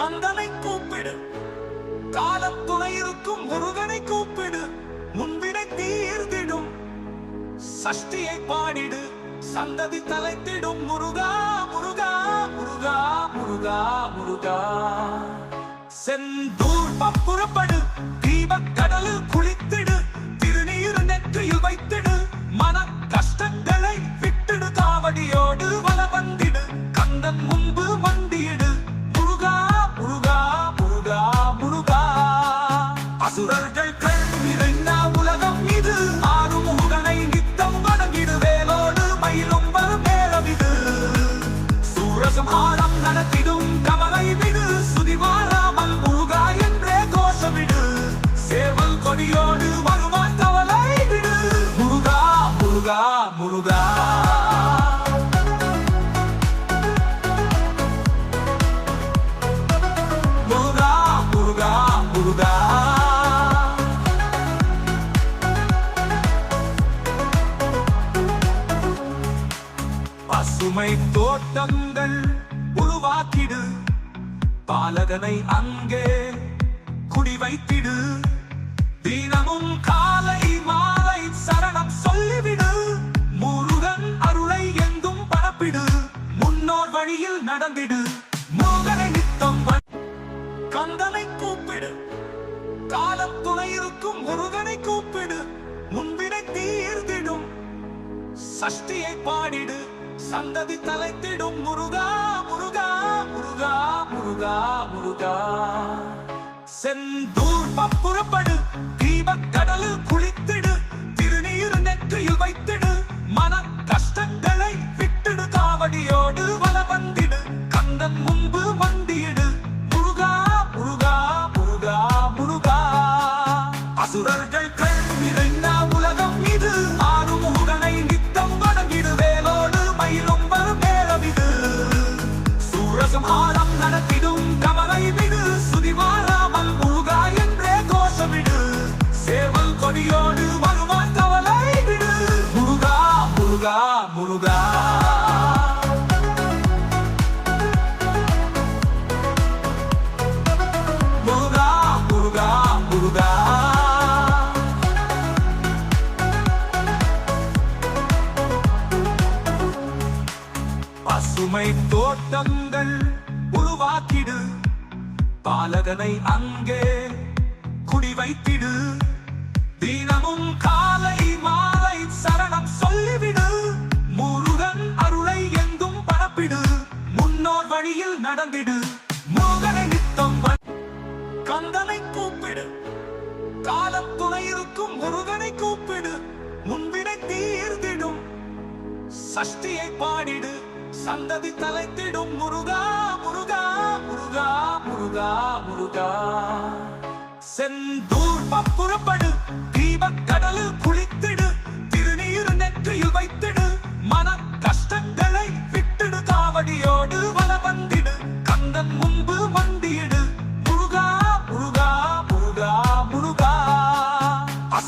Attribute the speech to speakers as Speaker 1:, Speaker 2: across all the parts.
Speaker 1: கந்தனை கூப்பிடு. காலம் துணை இருக்கும் முருகனை கூப்பிடு. முன்வினை தீர்த்திடும். சஷ்டியை பாடிடு. சந்ததி தலைத்திடும். முருகா முருகா முருகா முருகா முருகா. செந்தூர் பப்புறப்படு. தீபக் கடலில் குளித்திடு அசுரர்கள் கல்விரைந்தா உலகம் இது. ஆறுமுகனை நித்தம் வணங்கிடு. வேலோடு மயிலும் வரும் மேலமிது சூரசம் ஆழம் நடத்திடும் கமலை விடு. சுதிவாராமல் முழுகா என்றே கோஷமிடு. சேவல் கொடியோ பசுமை தோட்டங்கள் உருவாக்கிடு. பாலகனை அங்கே குடி வைத்திடு. தினமும் காலை மாலை சரணம் சொல்லிவிடு. முருகன் அருளை எங்கும் பரப்பிடு. முன்னோர் வழியில் நடந்திடு. மோகனை நித்தம் கந்தனை கூப்பிடு. காலம் துணை இருக்கும் முருகனை கூப்பிடு. முன்பினை தீர்ந்திடும் சஷ்டியை பாடிடு. சந்ததி தலைத்திடும் முருகா முருகா முருகா முருகா முருகா. செந்தூர் பப்புறப்படு தீபக் கடலில் குளித்திடு திருநீர் நெற்றியில் வைத்திடு மன கஷ்டங்களை விட்டிடு காவடியோடு வள வந்திடு கந்தன் முன்பு மண்டியிடு முருகா முருகா முருகா முருகா. அசுரர்கள் முருகா. முருகா முருகா முருகா. பசுமை தோட்டங்கள் உருவாக்கிடு. பாலகனை அங்கே குடி வைத்திடு. தினமும் காலை நடந்திடு மோகனை நித்தம் கந்தனை கூப்பிடு. காலம் துணை இருக்கும் முருகனை கூப்பிடு. முன்பினை தீர்ந்திடும் சஷ்டியை பாடிடு. சந்ததி தலைத்திடும். முருகா முருகா முருகா முருகா முருகா. செந்தூர் புறப்படு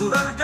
Speaker 1: Sua